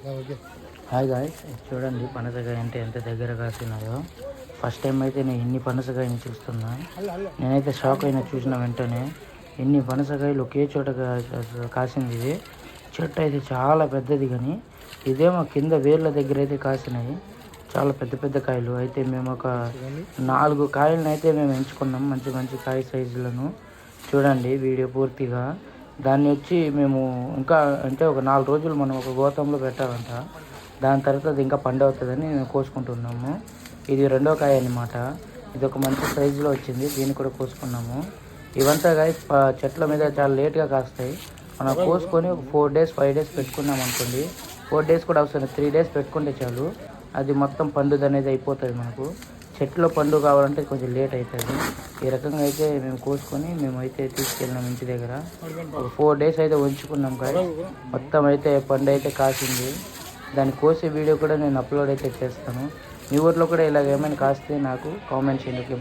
Hi guys చూడండి పనసకాయ అంటే ఎంత దగ్గర కాసినాయో ఫస్ట్ టైం అయితే నేను ఇన్ని పనసకాయని చూస్తున్నా. నేనైతే షాక్ అయినా చూసిన వెంటనే ఇన్ని పనసకాయలు ఒకే చోట కాసింది ఇది. చెట్టు అయితే చాలా పెద్దది కానీ ఇదేమో కింద వేర్ల దగ్గర అయితే కాసినాయి చాలా పెద్ద పెద్ద కాయలు. అయితే మేము ఒక నాలుగు కాయలను అయితే మేము ఎంచుకున్నాం. మంచి మంచి కాయ సైజులను చూడండి వీడియో పూర్తిగా. దాన్ని వచ్చి మేము ఇంకా అంటే ఒక నాలుగు రోజులు మనం ఒక గోతంలో పెట్టాలంట. దాని తర్వాత అది ఇంకా పండు అవుతుందని మేము కోసుకుంటున్నాము. ఇది రెండో కాయ అన్నమాట. ఇది ఒక మంచి సైజులో వచ్చింది. దీన్ని కూడా కోసుకున్నాము. ఇవంతా కాయ చెట్ల మీద చాలా లేట్గా కాస్తాయి. మనం కోసుకొని ఒక ఫోర్ డేస్ ఫైవ్ డేస్ పెట్టుకున్నాం అనుకోండి. ఫోర్ డేస్ కూడా అవసరం త్రీ డేస్ పెట్టుకుంటే చాలు. అది మొత్తం పండుది అనేది అయిపోతుంది మనకు. చెట్లో పండు కావాలంటే కొంచెం లేట్ అవుతుంది. ఈ రకంగా అయితే మేము కోసుకొని మేమైతే తీసుకెళ్ళినాం ఇంటి దగ్గర. ఒక ఫోర్ డేస్ అయితే ఉంచుకున్నాం కానీ మొత్తం అయితే పండు అయితే కాసింది. దాన్ని కోసే వీడియో కూడా నేను అప్లోడ్ అయితే చేస్తాను. మీ ఊర్లో కూడా ఇలాగ ఏమైనా కాస్తే నాకు కామెంట్ చేయండి.